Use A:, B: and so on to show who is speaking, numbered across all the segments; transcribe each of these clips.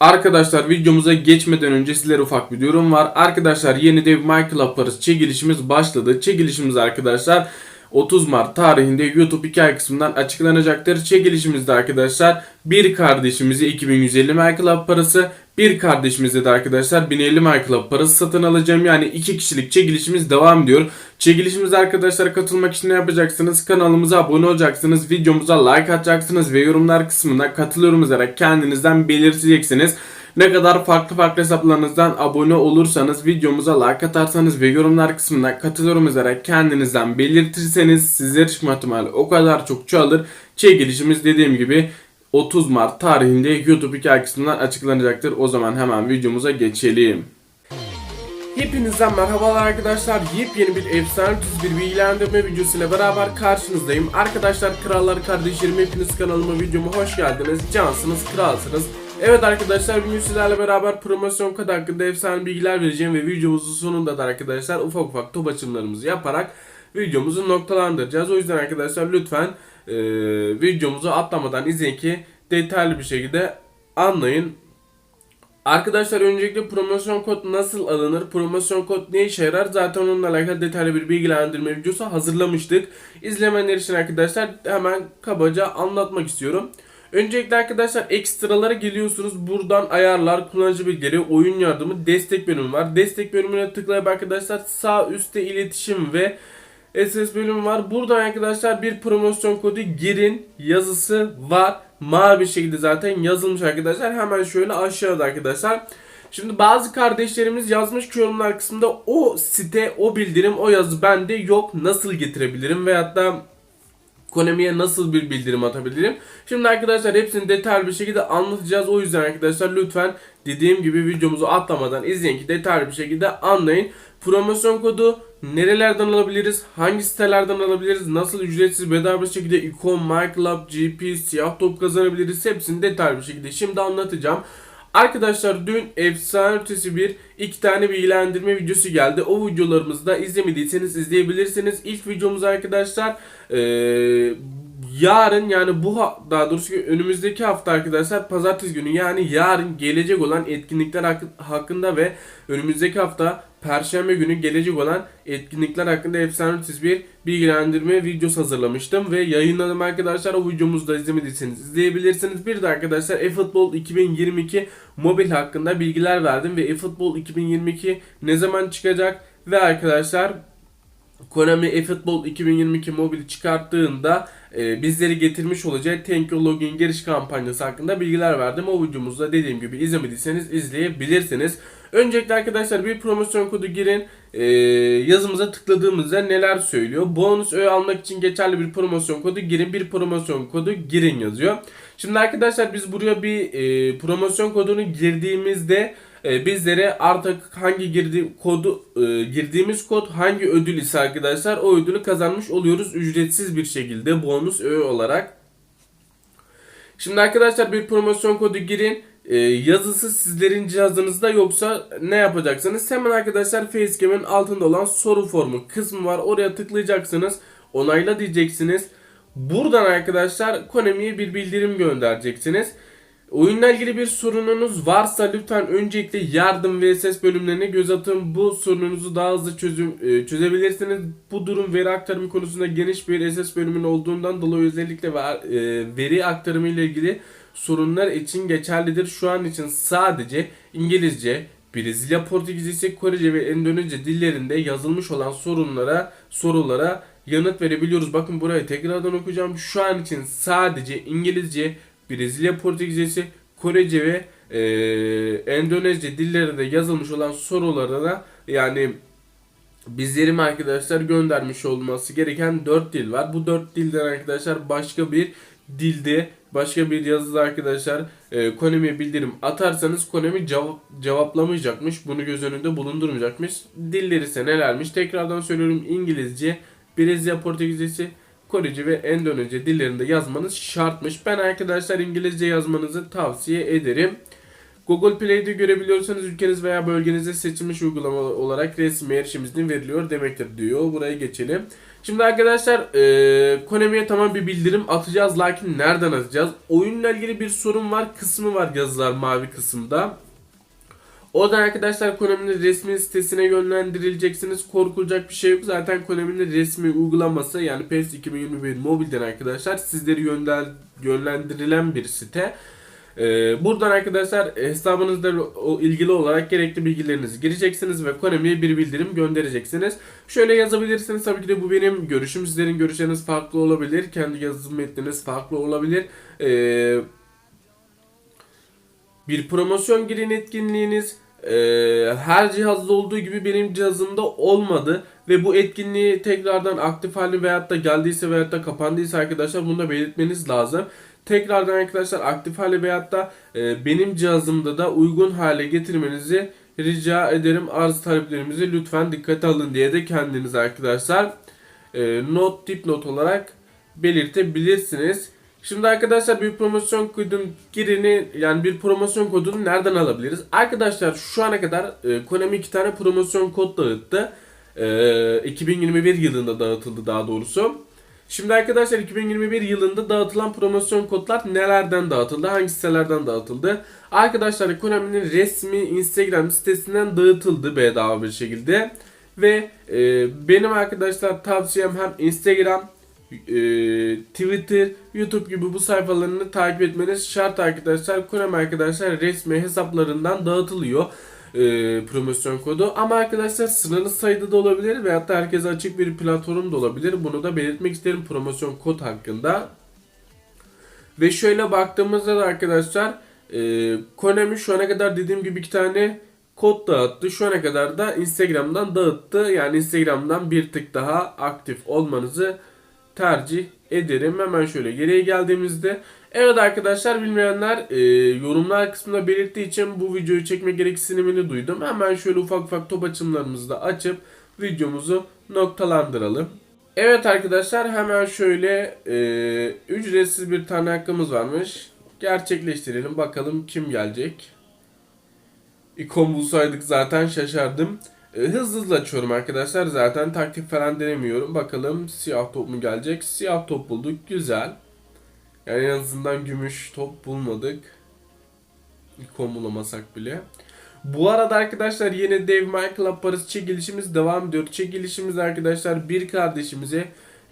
A: Arkadaşlar videomuza geçmeden önce sizlere ufak bir durum var. Arkadaşlar yeni dev Michael Paris çekilişimiz başladı. Çekilişimiz arkadaşlar 30 Mart tarihinde YouTube hikaye kısmından açıklanacaktır. Çekilişimizde arkadaşlar bir kardeşimize 2150 Michael parası, bir kardeşimize de arkadaşlar 1050 Michael parası satın alacağım. Yani iki kişilik çekilişimiz devam ediyor. Çekilişimize arkadaşlar katılmak için ne yapacaksınız? Kanalımıza abone olacaksınız, videomuza like atacaksınız ve yorumlar kısmına katılıyorum yazarak kendinizden belirteceksiniz. Ne kadar farklı farklı hesaplarınızdan abone olursanız, videomuza like atarsanız ve yorumlar kısmına katılıyorum yazarak kendinizden belirtirseniz sizler çıkma ihtimali o kadar çok çoğalır. Çekilişimiz dediğim gibi 30 Mart tarihinde YouTube hikaye kısmından açıklanacaktır. O zaman hemen videomuza geçelim. Hepinizden merhabalar arkadaşlar. Yepyeni bir efsane tüz bir bilgilendirme videosuyla beraber karşınızdayım. Arkadaşlar krallar kardeşlerim hepiniz kanalıma videoma hoş geldiniz. Cansınız, kralsınız. Evet arkadaşlar bugün sizlerle beraber promosyon kod hakkında efsane bilgiler vereceğim ve videomuzun sonunda da arkadaşlar ufak ufak top açımlarımızı yaparak videomuzu noktalandıracağız. O yüzden arkadaşlar lütfen e, videomuzu atlamadan izleyin ki detaylı bir şekilde anlayın. Arkadaşlar öncelikle promosyon kod nasıl alınır? Promosyon kod ne işe yarar? Zaten onunla alakalı detaylı bir bilgilendirme videosu hazırlamıştık. İzlemeyenler için arkadaşlar hemen kabaca anlatmak istiyorum. Öncelikle arkadaşlar ekstralara geliyorsunuz. Buradan ayarlar, kullanıcı bilgileri, oyun yardımı, destek bölümü var. Destek bölümüne tıklayıp arkadaşlar sağ üstte iletişim ve SS bölümü var. Buradan arkadaşlar bir promosyon kodu girin yazısı var. Mavi bir şekilde zaten yazılmış arkadaşlar. Hemen şöyle aşağıda arkadaşlar. Şimdi bazı kardeşlerimiz yazmış ki yorumlar kısmında o site, o bildirim, o yazı bende yok. Nasıl getirebilirim? Veyahut da Konami'ye nasıl bir bildirim atabilirim? Şimdi arkadaşlar hepsini detaylı bir şekilde anlatacağız. O yüzden arkadaşlar lütfen dediğim gibi videomuzu atlamadan izleyin ki detaylı bir şekilde anlayın. Promosyon kodu nerelerden alabiliriz? Hangi sitelerden alabiliriz? Nasıl ücretsiz bedava bir şekilde Icon, MyClub, GP, siyah top kazanabiliriz? Hepsini detaylı bir şekilde şimdi anlatacağım. Arkadaşlar dün efsane ötesi bir iki tane bilgilendirme videosu geldi. O videolarımızı da izlemediyseniz izleyebilirsiniz. İlk videomuz arkadaşlar eee yarın yani bu ha- daha doğrusu önümüzdeki hafta arkadaşlar pazartesi günü yani yarın gelecek olan etkinlikler hakkı- hakkında ve önümüzdeki hafta perşembe günü gelecek olan etkinlikler hakkında efsane bir bilgilendirme videosu hazırlamıştım ve yayınladım arkadaşlar. O videomuzu da izlemediyseniz izleyebilirsiniz. Bir de arkadaşlar eFootball 2022 mobil hakkında bilgiler verdim ve eFootball 2022 ne zaman çıkacak ve arkadaşlar Konami eFootball 2022 mobili çıkarttığında e, bizleri getirmiş olacağı Thank You Login giriş kampanyası hakkında bilgiler verdim. O videomuzda dediğim gibi izlemediyseniz izleyebilirsiniz. Öncelikle arkadaşlar bir promosyon kodu girin. E, yazımıza tıkladığımızda neler söylüyor. Bonus öğe almak için geçerli bir promosyon kodu girin. Bir promosyon kodu girin yazıyor. Şimdi arkadaşlar biz buraya bir e, promosyon kodunu girdiğimizde e, bizlere artık hangi girdi kodu e, girdiğimiz kod hangi ödül ise arkadaşlar o ödülü kazanmış oluyoruz ücretsiz bir şekilde bonus öğe olarak. Şimdi arkadaşlar bir promosyon kodu girin. E, yazısı sizlerin cihazınızda yoksa ne yapacaksınız? Hemen arkadaşlar Facecam'in altında olan soru formu kısmı var. Oraya tıklayacaksınız. Onayla diyeceksiniz. Buradan arkadaşlar Konami'ye bir bildirim göndereceksiniz. Oyunla ilgili bir sorununuz varsa lütfen öncelikle yardım ve ses bölümlerine göz atın. Bu sorununuzu daha hızlı çözüm, e, çözebilirsiniz. Bu durum veri aktarımı konusunda geniş bir SS bölümün olduğundan dolayı özellikle e, veri aktarımı ile ilgili sorunlar için geçerlidir. Şu an için sadece İngilizce, Brezilya Portekizcesi, Korece ve Endonezce dillerinde yazılmış olan sorunlara, sorulara yanıt verebiliyoruz. Bakın burayı tekrardan okuyacağım. Şu an için sadece İngilizce, Brezilya Portekizcesi, Korece ve e, Endonezce dillerinde yazılmış olan sorulara da yani bizlerin arkadaşlar göndermiş olması gereken 4 dil var. Bu 4 dilden arkadaşlar başka bir dilde başka bir yazıda arkadaşlar e, Konami'ye bildirim atarsanız Konami cevap, cevaplamayacakmış. Bunu göz önünde bulundurmayacakmış. Dilleri ise nelermiş? Tekrardan söylüyorum İngilizce, Brezilya Portekizcesi, Korece ve Endonezce dillerinde yazmanız şartmış. Ben arkadaşlar İngilizce yazmanızı tavsiye ederim. Google Play'de görebiliyorsanız ülkeniz veya bölgenizde seçilmiş uygulama olarak resmi erişim izni veriliyor demektir diyor. Buraya geçelim. Şimdi arkadaşlar e, Konami'ye tamam bir bildirim atacağız lakin nereden atacağız? Oyunla ilgili bir sorun var kısmı var yazılar mavi kısımda. Oradan arkadaşlar Konami'nin resmi sitesine yönlendirileceksiniz. Korkulacak bir şey yok. Zaten Konami'nin resmi uygulaması yani PES 2021 mobilden arkadaşlar sizleri yönlendirilen bir site. Ee, buradan arkadaşlar hesabınızda o- ilgili olarak gerekli bilgilerinizi gireceksiniz ve Konami'ye bir bildirim göndereceksiniz. Şöyle yazabilirsiniz tabii ki de bu benim görüşüm. Sizlerin görüşleriniz farklı olabilir. Kendi yazım metniniz farklı olabilir. Ee, bir promosyon girin etkinliğiniz e, her cihazda olduğu gibi benim cihazımda olmadı ve bu etkinliği tekrardan aktif hali veyahut da geldiyse veyahut da kapandıysa arkadaşlar bunu da belirtmeniz lazım. Tekrardan arkadaşlar aktif hale veyahut da e, benim cihazımda da uygun hale getirmenizi rica ederim. Arz taleplerimizi lütfen dikkate alın diye de kendiniz arkadaşlar e, not dipnot olarak belirtebilirsiniz. Şimdi arkadaşlar bir promosyon kodun girini yani bir promosyon kodunu nereden alabiliriz? Arkadaşlar şu ana kadar e, Konami iki tane promosyon kod dağıttı. E, 2021 yılında dağıtıldı daha doğrusu. Şimdi arkadaşlar 2021 yılında dağıtılan promosyon kodlar nelerden dağıtıldı? Hangi sitelerden dağıtıldı? Arkadaşlar Konami'nin resmi Instagram sitesinden dağıtıldı bedava bir şekilde. Ve e, benim arkadaşlar tavsiyem hem Instagram, Twitter, YouTube gibi bu sayfalarını takip etmeniz şart arkadaşlar. Konami arkadaşlar resmi hesaplarından dağıtılıyor e, promosyon kodu. Ama arkadaşlar sınırlı sayıda da olabilir veyahut da herkese açık bir platform da olabilir. Bunu da belirtmek isterim promosyon kod hakkında. Ve şöyle baktığımızda da arkadaşlar e, Konami şu ana kadar dediğim gibi iki tane kod dağıttı. Şu ana kadar da Instagram'dan dağıttı. Yani Instagram'dan bir tık daha aktif olmanızı tercih ederim. Hemen şöyle geriye geldiğimizde. Evet arkadaşlar bilmeyenler e, yorumlar kısmında belirttiği için bu videoyu çekme gereksinimini duydum. Hemen şöyle ufak ufak top açımlarımızı da açıp videomuzu noktalandıralım. Evet arkadaşlar hemen şöyle e, ücretsiz bir tane hakkımız varmış. Gerçekleştirelim bakalım kim gelecek. İkon bulsaydık zaten şaşardım. E, hızlı hızlı açıyorum arkadaşlar. Zaten taktik falan denemiyorum. Bakalım siyah top mu gelecek? Siyah top bulduk. Güzel. Yani en azından gümüş top bulmadık. İkon bulamasak bile. Bu arada arkadaşlar yine Dev Michael Parası çekilişimiz devam ediyor. Çekilişimiz arkadaşlar bir kardeşimize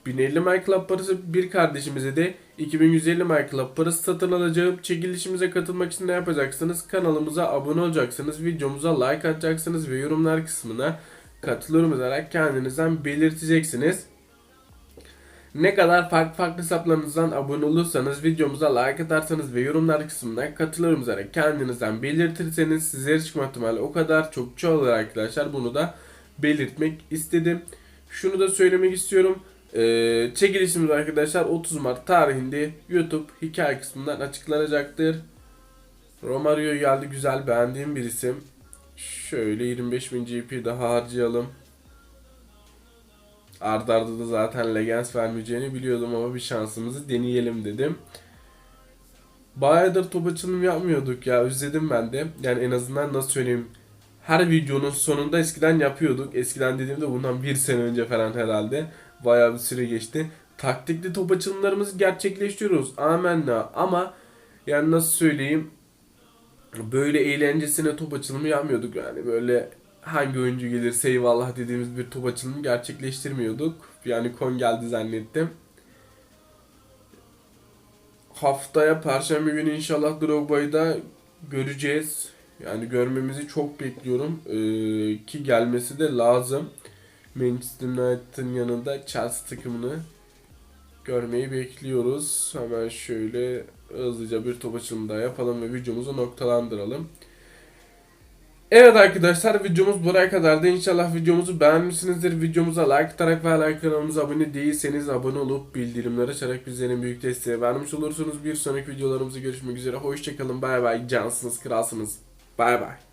A: 1050 Michael parası bir kardeşimize de 2150 Michael parası satın alacağım. Çekilişimize katılmak için ne yapacaksınız? Kanalımıza abone olacaksınız. Videomuza like atacaksınız ve yorumlar kısmına katılıyorum yazarak kendinizden belirteceksiniz. Ne kadar farklı farklı hesaplarınızdan abone olursanız, videomuza like atarsanız ve yorumlar kısmına katılıyorum yazarak kendinizden belirtirseniz sizlere çıkma ihtimali o kadar çok çoğalır arkadaşlar. Bunu da belirtmek istedim. Şunu da söylemek istiyorum. Ee, çekilişimiz arkadaşlar 30 Mart tarihinde YouTube hikaye kısmından açıklanacaktır. Romario geldi güzel beğendiğim bir isim. Şöyle 25.000 GP daha harcayalım. Arda arda da zaten Legends vermeyeceğini biliyordum ama bir şansımızı deneyelim dedim. Bayağıdır top açılım yapmıyorduk ya özledim ben de. Yani en azından nasıl söyleyeyim. Her videonun sonunda eskiden yapıyorduk. Eskiden dediğimde bundan bir sene önce falan herhalde. Bayağı bir süre geçti. Taktikli top açılımlarımızı gerçekleştiriyoruz. Amenna ama yani nasıl söyleyeyim böyle eğlencesine top açılımı yapmıyorduk yani böyle hangi oyuncu gelirse eyvallah dediğimiz bir top açılımı gerçekleştirmiyorduk. Yani kon geldi zannettim. Haftaya Perşembe günü inşallah Drogba'yı da göreceğiz. Yani görmemizi çok bekliyorum. Ee, ki gelmesi de lazım. Manchester United'ın yanında Chelsea takımını görmeyi bekliyoruz. Hemen şöyle hızlıca bir top açılımı daha yapalım ve videomuzu noktalandıralım. Evet arkadaşlar videomuz buraya kadardı. İnşallah videomuzu beğenmişsinizdir. Videomuza like atarak ve like kanalımıza abone değilseniz abone olup bildirimleri açarak bizlerin büyük desteği vermiş olursunuz. Bir sonraki videolarımızda görüşmek üzere. Hoşçakalın. Bay bay. Cansınız, kralsınız. Bay bay.